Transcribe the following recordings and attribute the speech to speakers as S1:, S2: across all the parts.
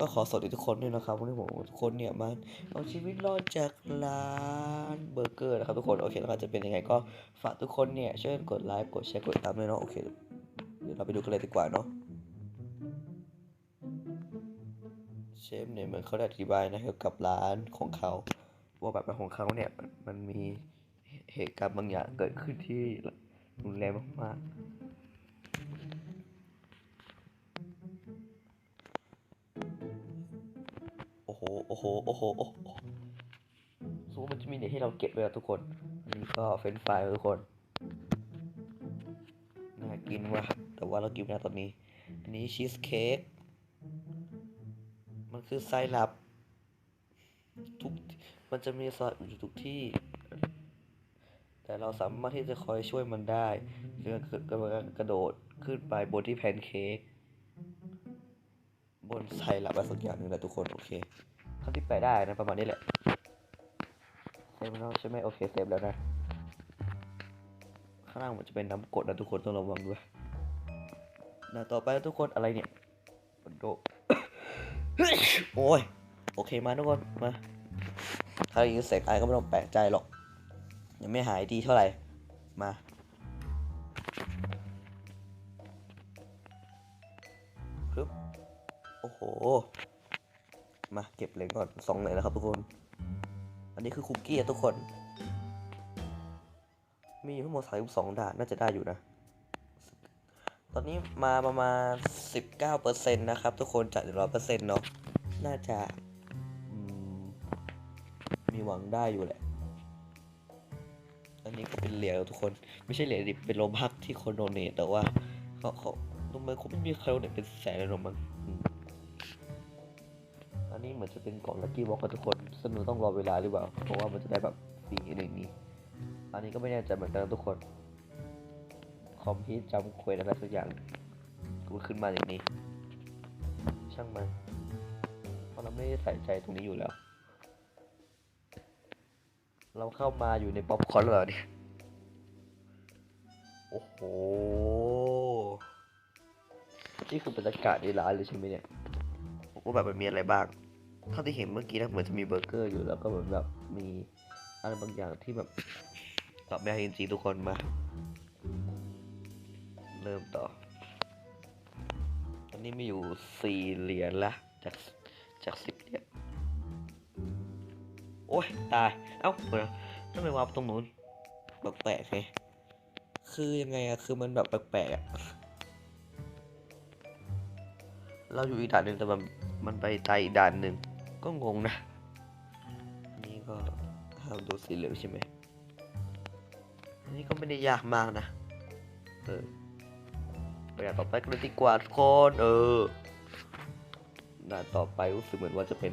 S1: ก็ขอสวัสดีทุกคนด้วยนะครับวันนี้ผมทุกคนเนี่ยมาเอาชีวิตรอดจากร้านเบอร์เกอร์นะครับทุกคนโอเคแล้วก็จะเป็นยังไงก็ฝากทุกคนเนี่ยช่วยกดไลค์กดแชร์กดติดตามด้วยเนาะโอเคเดี๋ยวเราไปดูกันเลยดีกว่าเนาะเชฟเนี่ยเหมือนเขาได้อธิบายนะเกี่ยวกับร้านของเขาว่าแบบของเขาเนี่ยมันมันมีเหตุการณ์บางอย่างเกิดขึ้นที่รุนแรงมากๆ โอ้โห โอ้โห โอ้โหสูมันจะมีเนี่ยให้เราเก็บไว้ทุกคนอันนี้ก็เฟรนช์ฟรายทุกคน น่ากินว่ะแต่ว่าเรากินไม่ได้ตอนนี้ อันนี้ชีสเค้ก มันคือไส้ลับทุก มันจะมีซอสอยู่ทุกที่ แต่เราสามารถที่จะคอยช่วยมันได้คือการกระโดดขึ้นไปบนที่แพนเค้กบนไซลับอะไรสักอย่างหนึ่งแหละทุกคน โอเค ที่ไปได้นะประมาณนี้แหละเซฟแล้วใช่ไหมโอเคเซฟแล้วนะ ข้างล่างมันจะเป็นน้ำกรดนะทุกคนต้องระวังด้วยนะต่อไปทุกคนอะไรเนี่ยโดโอ้ยโอเคมาทุกคนมาถ้าได้ยินเสียงไอก็ไม่ต้องแปลกใจหรอก ยังไม่หายดีเท่าไหร่ มาปึ๊บโอ้โห มาเก็บเหรียญก่อนสองเหรียญแล้วครับทุกคน อันนี้คือคุกกี้อะทุกคน มีทั้งหมด32ด่านน่าจะได้อยู่นะ ตอนนี้มาประมาณ 19%นะครับ ทุกคนจาก100%เนาะ น่าจะ มีหวังได้อยู่แหละ อันนี้ก็เป็นเหรียญทุกคน ไม่ใช่เหรียญดิเป็นโลบักที่คนโดเนทแต่ว่าเขาเขาทำไมเขาไม่มีใครโดเนทเป็นแสนเลยหรอกมั้ง นนี้เหมือนจะเป็นกล่องลัคกี้บ็อกทุกคนสนุกต้องรอเวลาหรือเปล่า เพราะว่ามันจะได้แบบฟรีในนี้ อันนี้ก็ไม่แน่ใจเหมือนกันทุกคน คอมพิวจำควยอะไรสักอย่างกูขึ้นมาอย่างนี้ ช่างมันเพราะเราไม่ได้ใส่ใจตรงนี้อยู่แล้ว เราเข้ามาอยู่ในป๊อปคอร์นแล้วเหรอเนี่ยโอ้โห นี่คือบรรยากาศในร้านเลยใช่ไหมเนี่ยว่าแบบมันมีอะไรบ้าง เท่าที่เห็นเมื่อกี้นะเหมือนจะมีเบอร์เกอร์อยู่แล้วก็เหมือนแบบมีอะไรบางอย่างที่แบบตอบไม่จริงๆทุกคนมา เริ่มต่ออันนี้มีอยู่สี่เหรียญละจากจากสิบเหรียญโอ้ยตาย เอ้าเดี๋ยวทำไมวางตรงนู้นแปลกๆไงคือยังไงอะคือมันแบบแปลกๆอะเราอยู่อีกด่านหนึ่งแต่มันมันไปไตอีกด่านหนึ่ง ก็งงนะ อันนี้ก็ห้ามดูสีเหลืองใช่ไหม อันนี้ก็ไม่ได้ยากมากนะ เออไปด่านต่อไปกันเลยดีกว่าทุกคนเออด่านต่อไปรู้สึกเหมือนว่าจะเป็น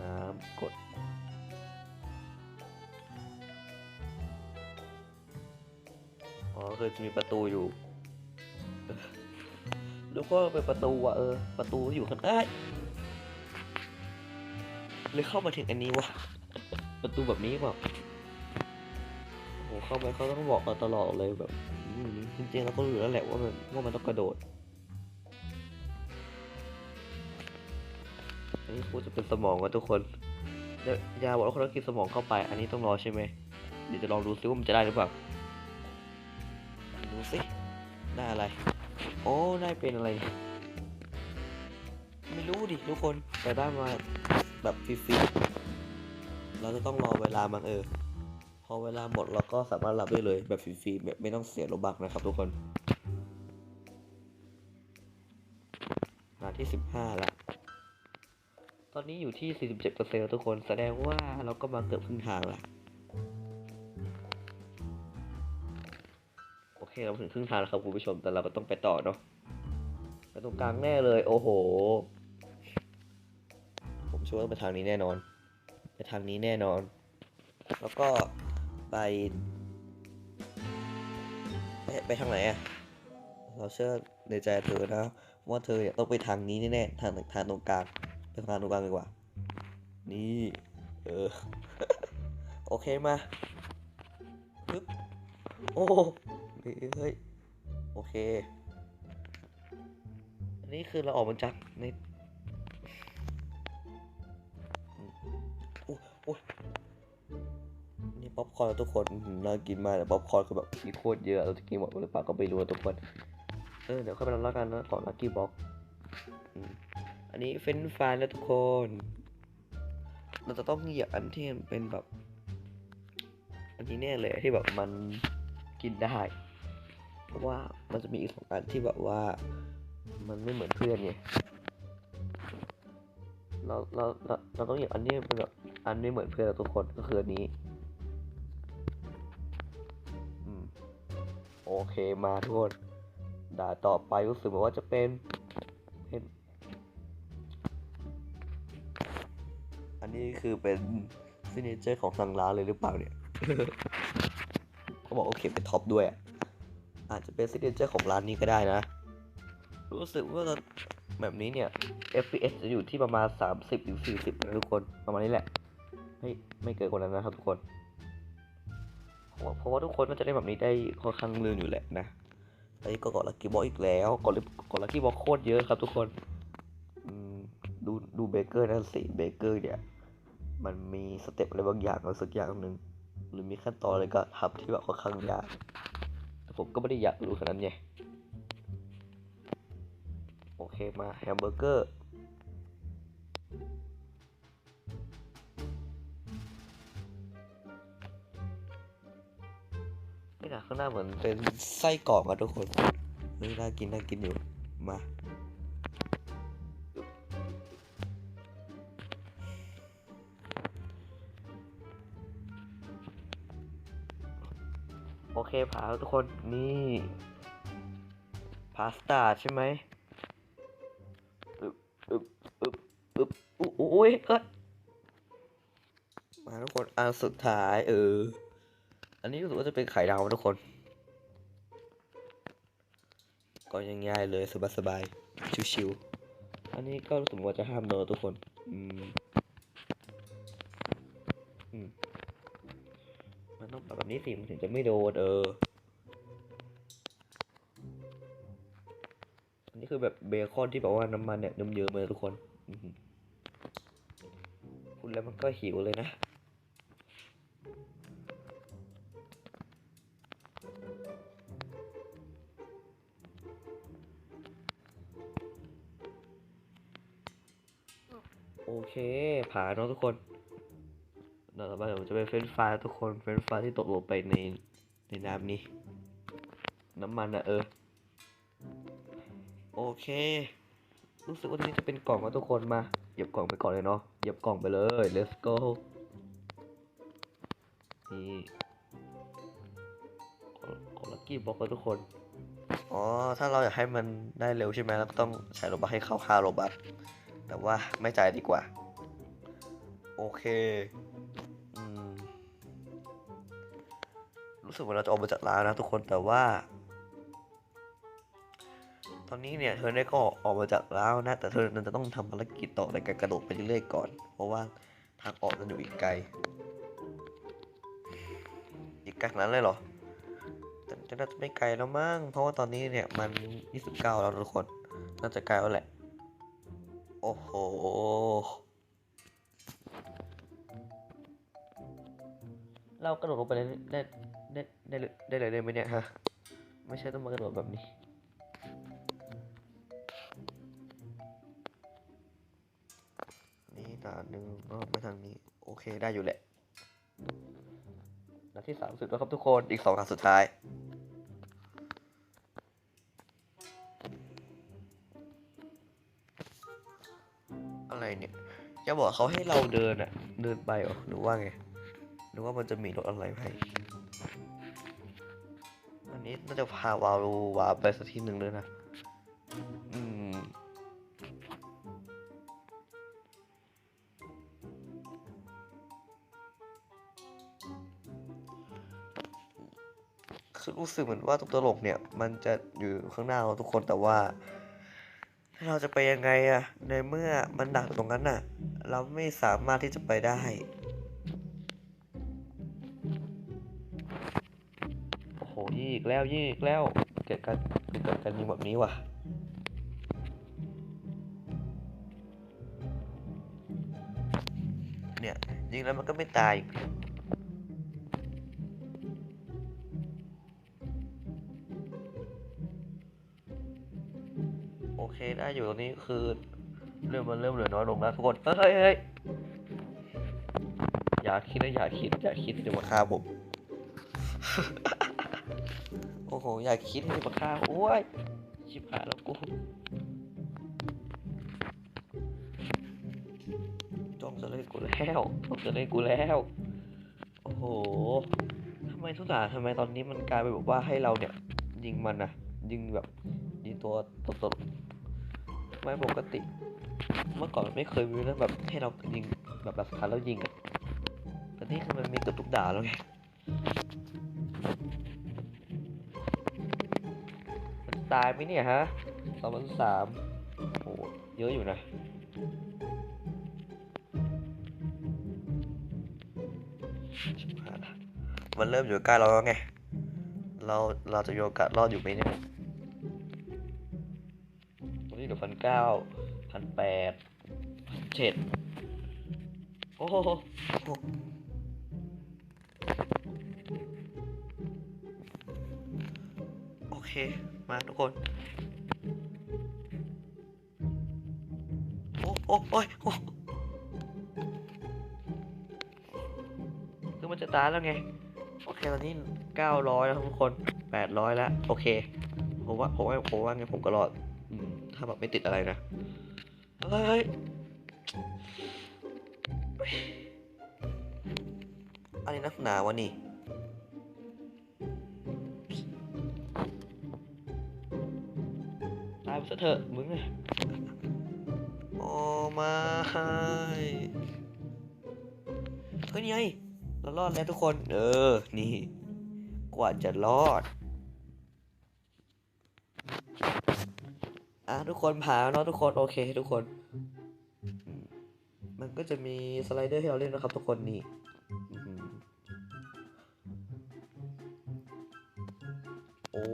S1: น้ำกดอ๋อคือจะมีประตูอยู่ แล้วก็เป็นประตูอะเออ ประตูอยู่ข้างใต้ เลยเข้ามาถึงอันนี้วะ ประตูแบบนี้เปล่าโอ้โหเข้าไปเขาต้องบอกเราตลอดเลยแบบจริงๆเราก็รู้แล้วแหละว่ามันว่ามันต้องกระโดด อันนี้พูดจะเป็นสมองกันทุกคนยวยาบอกว่าคนต้องกินสมองเข้าไป อันนี้ต้องรอใช่ไหมเดี๋ยวจะลองดูซิว่ามันจะได้หรือเปล่าดูสิได้อะไร โอ้ได้เป็นอะไร ไม่รู้ดิทุกคนแต่ได้มา แบบฟรีๆเราจะต้องรอเวลามันเออ พอเวลาหมดเราก็สามารถรับได้เลยแบบฟรีๆแบบไม่ต้องเสียโลบักนะครับทุกคนมาที่สิบห้าละตอนนี้อยู่ที่ 47%แล้วทุกคนแสดงว่าเราก็มาเกือบครึ่งทางละโอเคเราถึงครึ่งทางแล้วครับคุณผู้ชมแต่เราก็ต้องไปต่อเนาะไปตรงกลางแน่เลย โอ้โห เชื่อว่าไปทางนี้แน่นอน ไปทางนี้แน่นอน แล้วก็ไปไปทางไหนอะเราเชื่อในใจเธอนะว่าเธอเนี่ยต้องไปทางนี้แน่ๆทางทางตรงกลางไปทางตรงกลางดีกว่า นี่เออโอเคมาปึ๊บโอ้เฮ้ยเฮ้ยโอเค อันนี้คือเราออกมาจากใน นี่ป๊อปคอร์นทุกคนน่ากินมากแต่ป๊อปคอร์นคือแบบมีโคตรเยอะเราจะกินหมดหรือเปล่าก็ไม่รู้ทุกคนเออเดี๋ยวค่อยไปลองแล้วกันนะของลักกี้บ็อกอันนี้เฟรนฟายแล้วทุกคน เราจะต้องเหยียบอันที่มันเป็นแบบ อันนี้แน่เลยที่แบบมันกินได้เพราะว่ามันจะมีอีกสองอันที่แบบว่ามันไม่เหมือนเพื่อนไงเราเราเราเราต้องเหยียบอันนี้เป็นแบบ อันไม่เหมือนเพื่อนเราทุกคนก็คืออันนี้อืมโอเคมาทุกคนด่าต่อไปรู้สึกว่าจะเป็นเป็น อันนี้คือเป็นซิเนเจอร์ของทางร้านเลยหรือเปล่าเนี่ยเขาบอกโอเคเป็นท็อปด้วย อาจจะเป็นซิเนเจอร์ของร้านนี้ก็ได้นะ รู้สึกว่าแบบนี้เนี่ย FPS จะอยู่ที่ประมาณ 30-40นะทุกคนประมาณนี้แหละ ไม่ไม่เกินกว่านั้นนะครับทุกคนเพราะว่าทุกคนน่าจะได้แบบนี้ได้ค่อนข้างลื่นอยู่แหละนะอันนี้ก็กดลักกี้บอกอีกแล้วกดกดลักกี้บอกโคตรเยอะครับทุกคนดูดูเบเกอร์นั่นสิเบเกอร์เนี่ยมันมีสเต็ปอะไรบางอย่างอะไรสักอย่างหนึ่งหรือมีขั้นตอนอะไรก็ทำที่แบบค่อนข้างยากแต่ผมก็ไม่ได้อยากรู้ขนาดนั้นไงโอเคมาแฮมเบอร์เกอร์ นี่นะข้างหน้าเหมือนเป็นไส้กรอกอะทุกคนนี่น่ากินน่ากินอยู่มาโอเคผาทุกคนนี่พาสต้าใช่ไหมอึบอึบอึบอึบอุ๊ยเอ้ยมาทุกคนอันสุดท้ายเออ อันนี้รู้สึกว่าจะเป็นไข่ดาวทุกคน ก็ยังง่ายเลยสบายๆ ชิวๆ อันนี้ก็รู้สึกว่าจะห้ามโดนทุกคน อืม อืม มันต้องปรับแบบนี้สิ มันถึงจะไม่โดนเออ อันนี้คือแบบเบคอนที่แบบว่าน้ำมันเนี่ยเยิ้มๆเลยทุกคน อื้อหือพูดแล้วมันก็หิวเลยนะ โอเค ผ่านเนาะทุกคนเดี๋ยวต่อไปเดี๋ยวผมจะไปเฟรนฟราทุกคนเฟรนฟราที่ตกลงไปในในน้ำนี้ น้ำมันอะเออ โอเค รู้สึกว่าที่นี่จะเป็นกล่องนะทุกคนมาเหยียบกล่องไปก่อนเลยเนาะเหยียบกล่องไปเลย let's go นี่ของลักกี้บอกกับทุกคน อ๋อ ถ้าเราอยากให้มันได้เร็วใช่ไหมเราก็ต้องใช้โรบัตให้เข้าค่าโรบัต แต่ว่าไม่จ่ายดีกว่า โอเคอืมรู้สึกว่าเราจะออกมาจากร้านนะทุกคนแต่ว่า ตอนนี้เนี่ยเธอได้ก็ออกมาจากร้านนะ แต่เธอจะต้องทำภารกิจต่อในการกระโดดไปเรื่อยๆก่อน เพราะว่าทางออกมันอยู่อีกไกล อีกไกลนั้นเลยเหรอจะน่าจะไม่ไกลแล้วมั้งเพราะว่าตอนนี้เนี่ยมัน 29 แล้วทุกคน น่าจะไกลแล้วแหละ อ้โห เรากระโดดลงไปได้ได้ได้ได้เลยได้เลยได้ไหมเนี่ยฮะ ไม่ใช่ต้องมากระโดดแบบนี้ นี่ด่านหนึ่งรอบไปทางนี้ โอเคได้อยู่แหละด่านที่สามสุดแล้วครับทุกคน อีกสองด่านสุดท้าย อะไรเนี่ย จะบอกเขาให้เราเดินอะเดินไปหรอหรือว่าไงหรือว่ามันจะมีรถอะไรให้อันนี้น่าจะพาวาลูวาไปสักทีหนึ่งเลยนะอืมคือรู้สึกเหมือนว่าตุ๊กตลกเนี่ย มันจะอยู่ข้างหน้าเราทุกคนแต่ว่า เราจะไปยังไงอะในเมื่อมันดักตรงนั้นน่ะเราไม่สามารถที่จะไปได้โอ้โหยิงอีกแล้วยิงอีกแล้วเกิดการเกิดการยิงแบบนี้ว่ะเนี่ยยิงแล้วมันก็ไม่ตาย เคได้อยู่ตรงนี้คือเริ่มมันเริ่มเหลือน้อยลงแล้วทุกคน เฮ้ยเฮ้ยอย่าคิดนะอย่าคิดอย่าคิดเดี๋ยวมาฆ่าผม โอ้โหอย่าคิดให้มาฆ่าโอ้ยชิบหายแล้วกูจ้องจะเล่นกูแล้วจ้องจะเล่นกูแล้ว โอ้โหทำไมทุกอย่างทำไมตอนนี้มันกลายเป็นแบบว่าให้เราเนี่ย ยิงมันนะยิงแบบยิงตัวตด ไม่ปกติ เมื่อก่อนมันไม่เคยมีนะแบบให้เรายิงแบบแบบสถานแล้วยิงอะแต่นี่คือมันมีกือบทุกด่าแล้วไงมันตายไหมเนี่ยฮะสองพันสามโอ้เยอะอยู่นะมันเริ่มอยู่ใกล้เราแล้วไง เราเราจะโอกาสรอดอยู่ไหมเนี่ย เก้าพันแปดพันเจ็ดโอ้โหโอเค มาทุกคนโอ้โอ้โอ้ยโอ้คือมันจะตายแล้วไง โอเค ตอนนี้เก้าร้อยแล้วทุกคนแปดร้อยแล้ว โอเค ผมว่าผมว่าผมว่าไงผมก็รอด ถ้าแบบไม่ติดอะไรนะเฮ้ยเฮ้ยอะไรนักหนาวะนี่ตายไปซะเถอะมึงอะโอ้ไม่เฮ้ยนี่ไงเรารอดแล้วทุกคน เออ นี่ กว่าจะรอด อะทุกคนผ่านเนอะทุกคนโอเคทุกคน มันก็จะมีสไลเดอร์ให้เราเล่นนะครับ ทุกคนนี่โอ้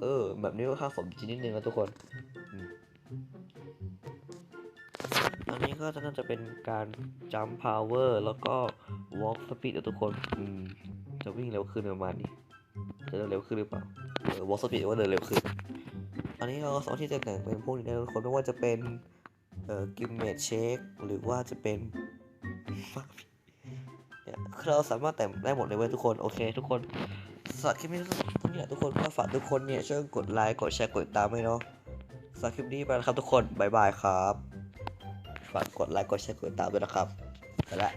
S1: เออ แบบนี้ก็ค่าสมจริงนิดนึงนะทุกคนอันนี้ก็น่าจะเป็นการจัม p พาวเวอร์แล้วก็ walk speed นะทุกคนจะวิ่งเร็วขึ้นประมาณนี้จะเดินเร็วขึ้นหรือเปล่าเออ walk speed ว่าเดินเร็วขึ้น อันนี้เราก็สามารถที่จะแต่งเป็นพวกนี้ได้ทุกคนไม่ว่าจะเป็นเอ่อกิมเมดเชคหรือว่าจะเป็นเนี่ยเราสามารถแต่งได้หมดเลยเว้ยทุกคน โอเค ทุกคนสำหรับคลิปนี้เท่านี้แหละทุกคนก็ฝากทุกคนเนี่ยช่วยกดไลค์กดแชร์กดติดตามให้เนาะสำหรับคลิปนี้ไปแล้วครับทุกคน บ๊ายบายครับ ฝากกดไลค์กดแชร์กดติดตามด้วยนะครับไปละ